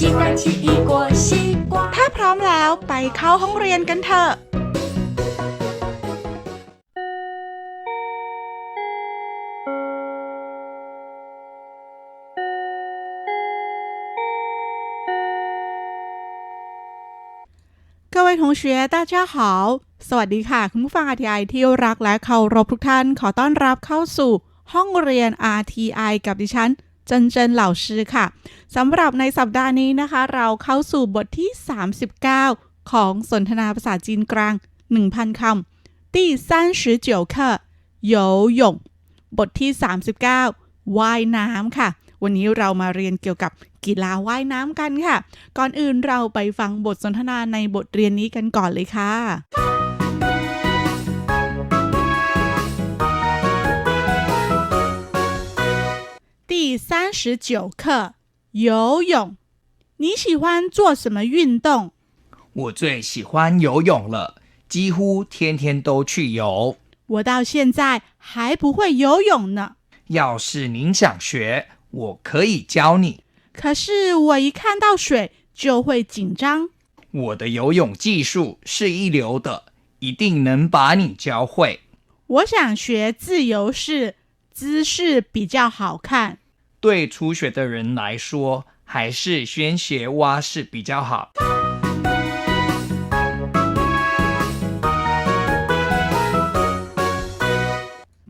渴了要喝水，机器洗，鸡蛋洗一锅西瓜。 ถ้าพร้อมแล้วไปเข้าห้องเรียนกันเถอะ 各位同学大家好สวัสดีค่ะ คุณผู้ฟัง RTI ที่รักและเคารพทุกท่าน ขอต้อนรับเข้าสู่ห้องเรียน RTI กับดิฉัน เจนเจนเหล่าชื่อค่ะสำหรับในสัปดาห์นี้นะคะ เราเข้าสู่บทที่ 39 ของสนทนาภาษาจีนกลาง 1,000คำที่39ค่ะโยยงบทที่ 39 ว่ายน้ำค่ะ วันนี้เรามาเรียนเกี่ยวกับกีฬาว่ายน้ำกันค่ะ ก่อนอื่นเราไปฟังบทสนทนาในบทเรียนนี้กันก่อนเลยค่ะ 第三十九课游泳。你喜欢做什么运动？我最喜欢游泳了，几乎天天都去游。我到现在还不会游泳呢。要是您想学，我可以教你。可是我一看到水就会紧张。我的游泳技术是一流的，一定能把你教会。我想学自由式，姿势比较好看。对初学的人来说，还是先学蛙式比较好。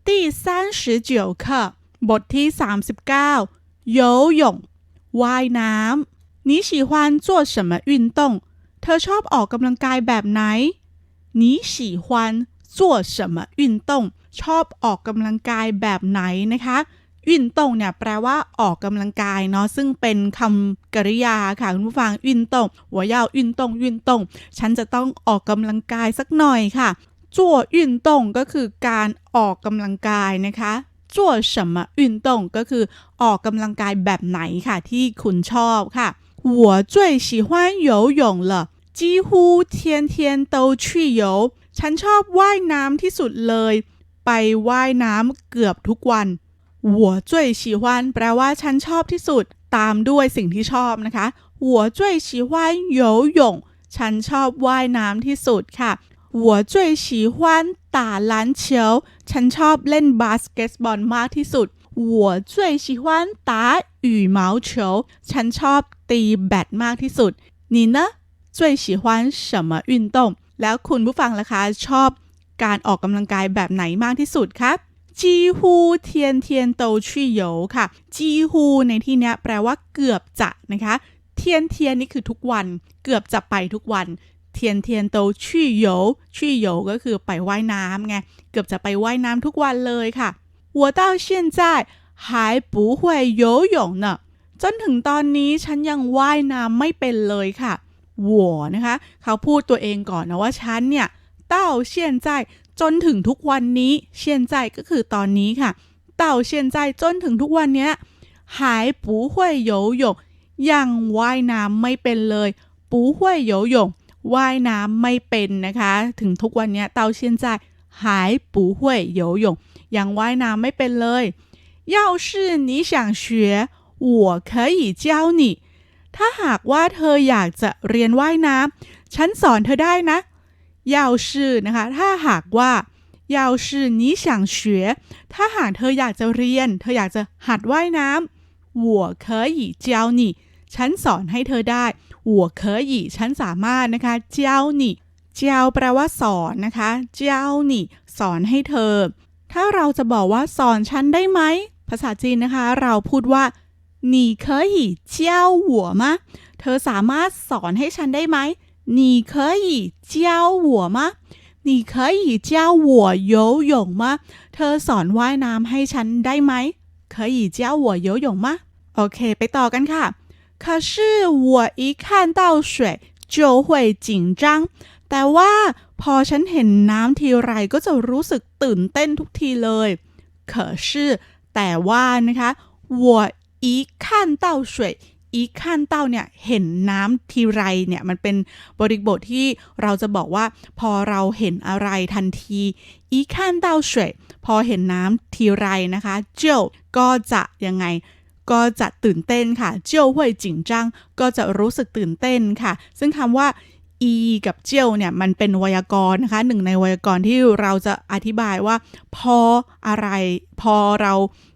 第三十九课บทที่39游泳ว่ายน้ำ你喜欢做什么运动เธอชอบออกกำลังกายแบบไหน你喜欢做什么运动ชอบออกกำลังกายแบบไหนนะคะ 运动เนี่ยแปลว่าออกกำลังกายเนาะซึ่งเป็นคำกริยาค่ะคุณผู้ฟัง运动我要运动运动ฉันจะต้องออกกำลังกายสักหน่อยค่ะ จั่ว运动ก็คือการออกกำลังกายนะคะจั่ว什么运动ก็คือออกกำลังกายแบบไหนค่ะ ที่คุณชอบค่ะ我最喜欢游泳了几乎天天都去游ฉันชอบว่ายน้ำที่สุดเลย ไปว่ายน้ำเกือบทุกวัน 我最喜欢แปลว่าฉันชอบที่สุด ตามด้วยสิ่งที่ชอบนะคะ我最喜欢游泳ฉันชอบว่ายน้ำที่สุดค่ะ 我最喜欢打篮球ฉันชอบเล่นบาสเกตบอลมากที่สุด我最喜欢打羽毛球ฉันชอบตีแบดมากที่สุด你呢最喜欢什么运动แล้วคุณผู้ฟังล่ะคะ ชอบการออกกำลังกายแบบไหนมากที่สุดครับ 几乎天天都去游ค่ะ几乎ในที่เนี้ยแปลว่าเกือบจะนะคะเทียนเทียนนี่คือทุกวัน เกือบจะไปทุกวัน เทียนเทียนโตชี่โยชี่โยก็คือไปว่ายน้ำไง เกือบจะไปว่ายน้ำทุกวันเลยค่ะ我到现在还不会游泳呢จนถึงตอนนี้ฉันยังว่ายน้ำไม่เป็นเลยค่ะ我นะคะ เขาพูดตัวเองก่อนนะว่าฉันเนี่ย到现在จ นถึงทุกวันนี้现在ก็คือตอนนี้ค่ะ到现在จนถึงทุกวันเนี้ย还不会游泳ยังว่ายน้ำไม่เป็นเลย不会游泳ว่ายน้ำไม่เป็นนะคะ ถึงทุกวันเนี้ย到现在还不会游泳ยังว่ายน้ำไม่เป็นเลย要是你想学我可以教你ถ้าหากว่าเธออยากจะเรียนว่ายน้ำฉันสอนเธอได้นะ 要是นะคะ ถ้าหากว่า要是你想学ถ้าหากเธออยากจะเรียน เธออยากจะหัดว่ายน้ำ我可以教你ฉันสอนให้เธอได้我可以ฉันสามารถนะคะ教你教แปลว่าสอนนะคะ教你สอนให้เธอ ถ้าเราจะบอกว่าสอนฉันได้ไหม ภาษาจีนนะคะ เราพูดว่า你可以教我吗เธอสามารถสอนให้ฉันได้ไหม 你可以教我吗你可以教我游泳吗เธอสอนว่ายน้ำให้ฉันได้ไหม可以教我游泳吗โอเค ไปต่อกันค่ะ 可是我一看到水就会紧张แต่ว่าพอฉันเห็นน้ำทีไรก็จะรู้สึกตื่นเต้นทุกทีเลย可是แต่ว่านะคะ我一看到水 อีขั้นเต้าเนี่ยเห็นน้ำทีไรเนี่ยมันเป็นบริบทที่เราจะบอกว่า พอเราเห็นอะไรทันทีอีขั้นเต้าเฉยพอเห็นน้ำทีไรนะคะเจ้าก็จะยังไงก็จะตื่นเต้นค่ะ เจ้าห้วยจิงจังก็จะรู้สึกตื่นเต้นค่ะ ซึ่งคำว่า อีกับเจียวเนี่ยมันเป็นไวยากรณ์นะคะหนึ่งในไวยากรณ์ที่เราจะอธิบายว่า พออะไร พอเรา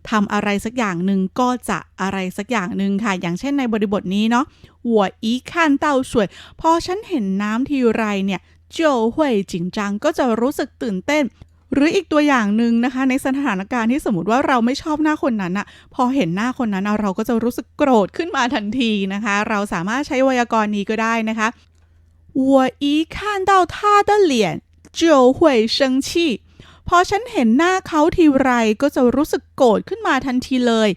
ทำอะไรสักอย่างหนึ่งก็จะอะไรสักอย่างหนึ่งค่ะ อย่างเช่นในบริบทนี้เนาะหัวอีขั้นเต้าสวย พอฉันเห็นน้ำทีไรเนี่ยเจียวหวยจิงจังก็จะรู้สึกตื่นเต้นหรืออีกตัวอย่างหนึ่งนะคะ ในสถานการณ์ที่สมมติว่าเราไม่ชอบหน้าคนนั้นอะพอเห็นหน้าคนนั้นเราก็จะรู้สึกโกรธขึ้นมาทันทีนะคะ เราสามารถใช้ไวยากรณ์นี้ก็ได้นะคะ 我一看到他的脸就会生气พอฉันเห็นหน้าเขาทีไรก็จะรู้สึกโกรธขึ้นมาทันทีเลย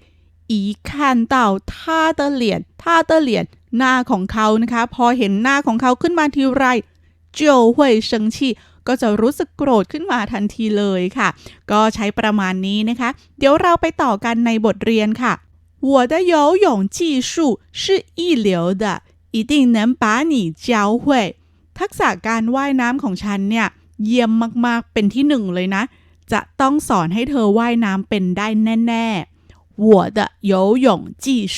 อี看到他的脸他的脸หน้าของเขานะคะ พอเห็นหน้าของเขาขึ้นมาทีไร就会生气ก็จะรู้สึกโกรธขึ้นมาทันทีเลยค่ะ ก็ใช้ประมาณนี้นะคะ เดี๋ยวเราไปต่อกันในบทเรียนค่ะ我的游泳技术是一流的 一定能把你教会ทักษะการว่ายน้ำของฉันเนี่ย เยี่ยมมากๆ เป็นที่หนึ่งเลยนะ จะต้องสอนให้เธอว่ายน้ำเป็นได้แน่ๆ我的游泳技术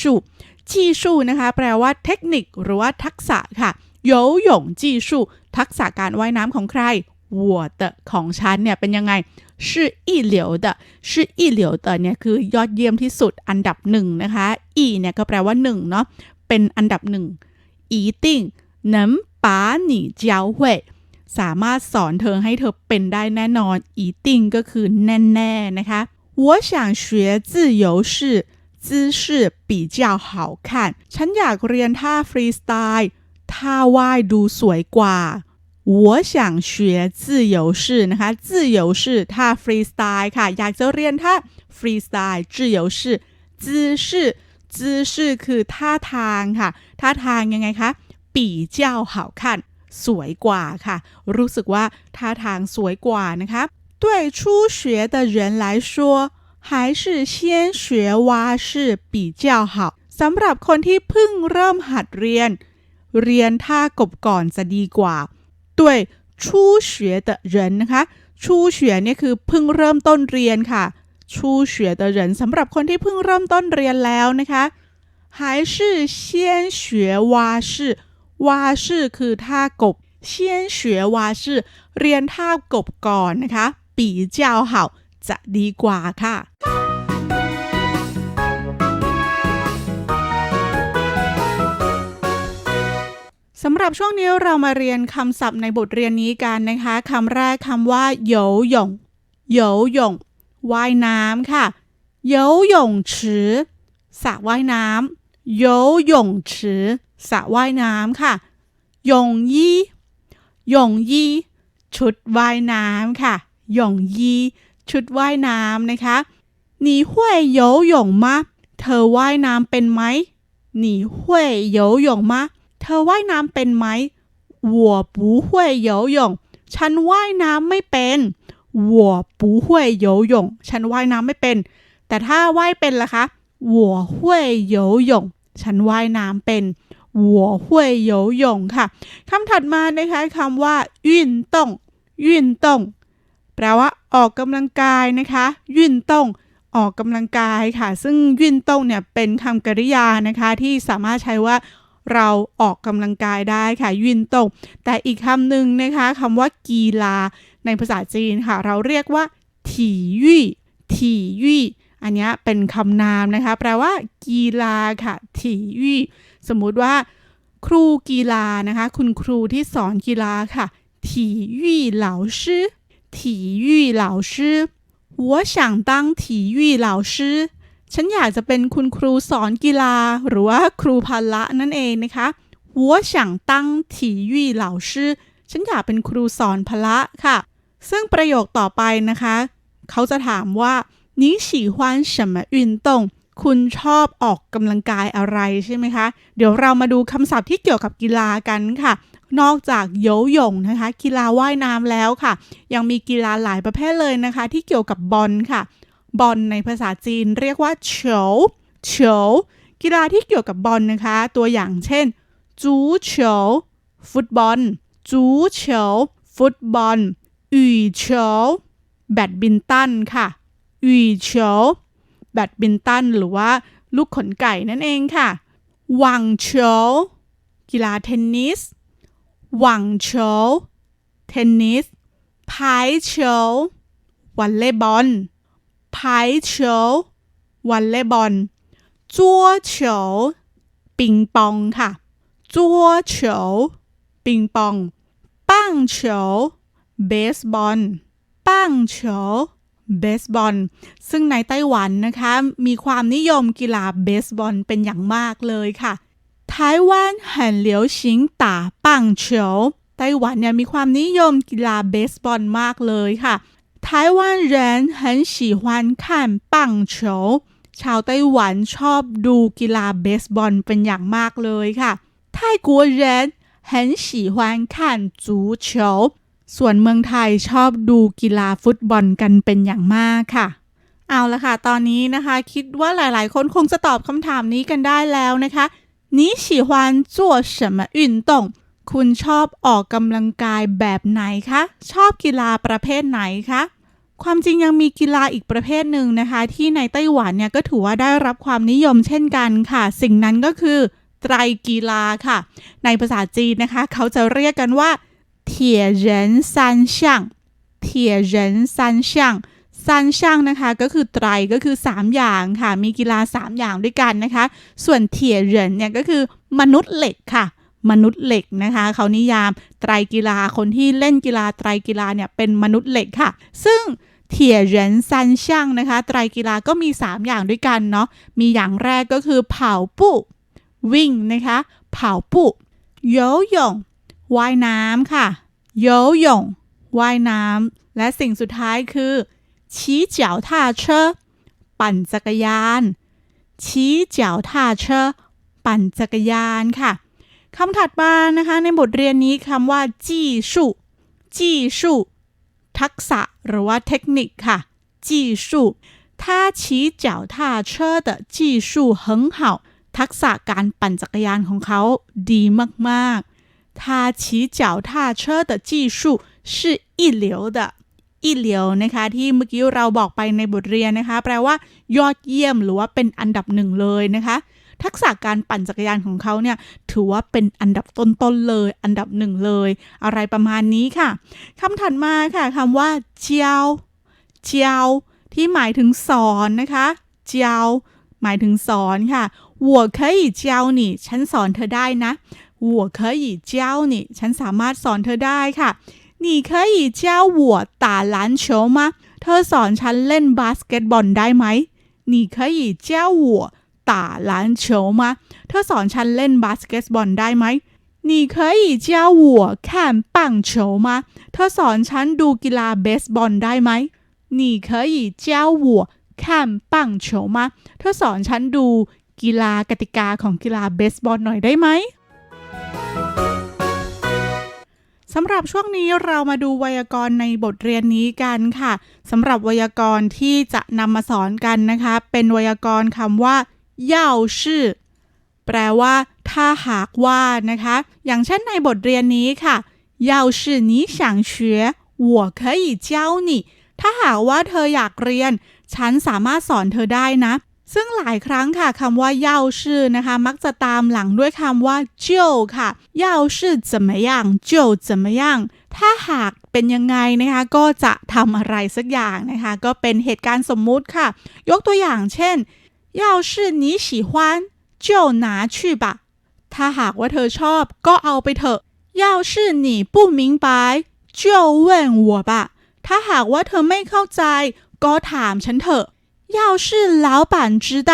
技术นะคะ แปลว่าเทคนิคหรือว่าทักษะค่ะ游泳技术ทักษะการว่ายน้ำของใคร我的ของฉันเนี่ยเป็นยังไง是一流的是一流的เนี่ยคือยอดเยี่ยมที่สุดอันดับหนึ่งนะคะอีเนี่ยก็แปลว่าหนึ่งเนาะเป็นอันดับหนึ่ง 一定能把你教会สามารถสอนเธอให้เธอเป็นได้แน่นอน一定ก็คือแน่ๆนะคะ我想学自由式姿势比较好看ฉันอยากเรียนท่าฟรีสไตล์ท่าว่ายดูสวยกว่า我想学自由式นะคะ自由式ท่าฟรีสไตล์ค่ะ อยากจะเรียนท่าฟรีสไตล์自由式姿势 姿势คือท่าทางค่ะ ท่าทางยังไงคะ比较好看สวยกว่าค่ะ รู้สึกว่าท่าทางสวยกว่านะคะ对初学的人来说还是先学蛙式比较好สำหรับคนที่เพิ่งเริ่มหัดเรียน เรียนท่ากบก่อนจะดีกว่า对初学的人นะคะ初学เนี่ยคือเพิ่งเริ่มต้นเรียนค่ะ 初学的人สำหรับคนที่เพิ่งเริ่มต้นเรียนแล้วนะคะ还是先学蛙式蛙式คือท่ากบ先学蛙式เรียนท่ากบก่อนนะคะ比较好จะดีกว่าค่ะ สำหรับช่วงนี้เรามาเรียนคำศัพท์ในบทเรียนนี้กันนะคะคำแรกคำว่าโยหยงโยหยง ว่ายน้ำค่ะโยหยง池สระว่ายน้ำโยหยง池สระว่ายน้ำค่ะหยงยี่หยงยี่ชุดว่ายน้ำค่ะหยงยี่ชุดว่ายน้ำนะคะ你会游泳吗เธอว่ายน้ำเป็นไหม你会游泳吗เธอว่ายน้ำเป็นไหม我不会游泳ฉันว่ายน้ำไม่เป็น วัวปูห่วยโยยงฉันว่ายน้ำไม่เป็น แต่ถ้าว่ายเป็นล่ะคะวัวห่วยโยยงฉันว่ายน้ำเป็นวัวห่วยโยยงค่ะคำถัดมานะคะคำว่ายื่นต้องยื่นต้องแปลว่าออกกำลังกายนะคะยื่นต้องออกกำลังกายค่ะ ซึ่งยื่นต้องเนี่ยเป็นคำกริยานะคะ ที่สามารถใช้ว่าเราออกกำลังกายได้ค่ะยื่นต้องแต่อีกคำหนึ่งนะคะคำว่ากีฬา ในภาษาจีนค่ะ เราเรียกว่าถี่ยี่ถี่ยี่อันนี้เป็นคำนามนะคะ แปลว่า กีฬาค่ะถี่ยี่สมมุติว่า ครูกีฬานะคะ คุณครูที่สอนกีฬาค่ะ体育老师体育老师我想当体育老师ฉันอยากจะเป็นคุณครูสอนกีฬา หรือว่าครูพละนั่นเองนะคะ我想当体育老师ฉันอยากเป็นครูสอนพละค่ะ ซึ่งประโยคต่อไปนะคะ เขาจะถามว่า你喜欢什么运动 คุณชอบออกกำลังกายอะไรใช่ไหมคะ เดี๋ยวเรามาดูคำศัพท์ที่เกี่ยวกับกีฬากันค่ะ นอกจากโยหย่งนะคะ กีฬาว่ายน้ำแล้วค่ะ ยังมีกีฬาหลายประเภทเลยนะคะ ที่เกี่ยวกับบอลค่ะ บอลในภาษาจีนเรียกว่าเฉียวเฉียวกีฬาที่เกี่ยวกับบอลนะคะ ตัวอย่างเช่นจูเฉียวฟุตบอลจูเฉียวฟุตบอล อีเฉีวแบดบินตันค่ะอีเฉีวแบดบินตันหรือว่าลูกขนไก่นั่นเองค่ะหวังเฉียวกีฬาเทนนิสหวังเฉีวเทนนิสพายเฉววอลเลย์บอลพายเฉววอลเลย์บอลจ้วเฉียวปิงปองค่ะจ้วเฉียวปิงปองแบงเฉว เบสบอล棒球เบสบอลซึ่งในไต้หวันนะคะ มีความนิยมกีฬาเบสบอลเป็นอย่างมากเลยค่ะ台湾很流行打棒球ไต้หวันเนี่ยมีความนิยมกีฬาเบสบอลมากเลยค่ะ 台湾人很喜欢看棒球 ชาวไต้หวันชอบดูกีฬาเบสบอลเป็นอย่างมากเลยค่ะ泰国人很喜欢看足球 ส่วนเมืองไทยชอบดูกีฬาฟุตบอลกันเป็นอย่างมากค่ะ เอาละค่ะ ตอนนี้นะคะ คิดว่าหลายๆ คนคงจะตอบคำถามนี้กันได้แล้วนะคะ你喜欢做什么运动คุณชอบออกกำลังกายแบบไหนคะ ชอบกีฬาประเภทไหนคะ ความจริงยังมีกีฬาอีกประเภทหนึ่งนะคะ ที่ในไต้หวันเนี่ยก็ถือว่าได้รับความนิยมเช่นกันค่ะ สิ่งนั้นก็คือ ไตรกีฬาค่ะ ในภาษาจีนนะคะ เขาจะเรียกกันว่า เถี่ยเหรินซันช่างนะคะก็คือไตรก็คือ 3 อย่างค่ะ มีกีฬา 3 อย่างด้วยกันนะคะ ส่วนเถียเหรินเนี่ยก็คือมนุษย์เหล็กค่ะ มนุษย์เหล็กนะคะเขานิยามไตรกีฬาคนที่เล่นกีฬาไตรกีฬาเนี่ยเป็นมนุษย์เหล็กค่ะ ซึ่งเถียเหรินซันช่างนะคะ ไตรกีฬาก็มี 3 อย่างด้วยกันเนาะมีอย่างแรกก็คือเผาปุวิ่งนะคะ เผาปุ๊โยหยง ว่ายน้ำค่ะโยหย่งว่ายน้ำและสิ่งสุดท้ายคือขี่脚踏车ปั่นจักรยานขี่脚踏车ปั่นจักรยานค่ะ คำถัดมานะคะในบทเรียนนี้คำว่าจี้สุจี้สุทักษะหรือว่าเทคนิคค่ะจี้สุ他骑脚踏车的技术很好ทักษะการปั่นจักรยานของเขาดีมากๆ 他骑脚踏车的技术是一流的一流นะคะที่เมื่อกี้เราบอกไปในบทเรียนนะคะ แปลว่า ยอดเยี่ยมหรือว่าเป็นอันดับหนึ่งเลยนะคะ ทักษะการปั่นจักรยานของเขาเนี่ยถือว่าเป็นอันดับต้นๆเลย อันดับหนึ่งเลย อะไรประมาณนี้ค่ะคำถัดมาค่ะคำว่าเจียวเจียวที่หมายถึงสอนนะคะเจียวหมายถึงสอนค่ะ我可以教你ฉันสอนเธอได้นะ 我可以教你ฉันสามารถสอนเธอได้ค่ะ你可以教我打篮球吗เธอสอนฉันเล่นบาสเกตบอลได้ไหม你可以教我打篮球吗เธอสอนฉันเล่นบาสเกตบอลได้ไหม你可以教我看棒球吗เธอสอนฉันดูกีฬาเบสบอลได้ไหม你可以教我看棒球吗เธอสอนฉันดูกีฬากติกาของกีฬาเบสบอลหน่อยได้ไหม สำหรับช่วงนี้เรามาดูไวยากรณ์ในบทเรียนนี้กันค่ะสำหรับไวยากรณ์ที่จะนำมาสอนกันนะคะ เป็นไวยากรณ์คำว่าเย่าชื่อแปลว่า ถ้าหากว่านะคะ อย่างเช่นในบทเรียนนี้ค่ะ要是你想学我可以教你ถ้าหากว่าเธออยากเรียน ฉันสามารถสอนเธอได้นะ ซึ่งหลายครั้งค่ะคำว่าเย่าชื่อนะคะ มักจะตามหลังด้วยคำว่า就ค่ะเย่าชื่อ怎么样就怎么样ถ้าหากเป็นยังไงนะคะ ก็จะทำอะไรสักอย่างนะคะ ก็เป็นเหตุการณ์สมมุติค่ะ ยกตัวอย่างเช่น要是你喜欢就拿去吧ถ้าหากว่าเธอชอบ ก็เอาไปเถอะ要是你不明白就问我吧ถ้าหากว่าเธอไม่เข้าใจ ก็ถามฉันเถอะ 要是老板知道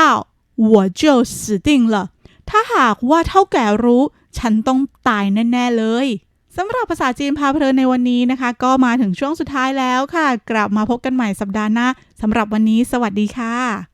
我就死定了ถ้าหากว่าเท่าแก่รู้ ฉันต้องตายแน่ ๆ เลยสำหรับภาษาจีนพาเพลินในวันนี้นะคะ ก็มาถึงช่วงสุดท้ายแล้วค่ะ กลับมาพบกันใหม่สัปดาห์หน้าสำหรับวันนี้ สวัสดีค่ะ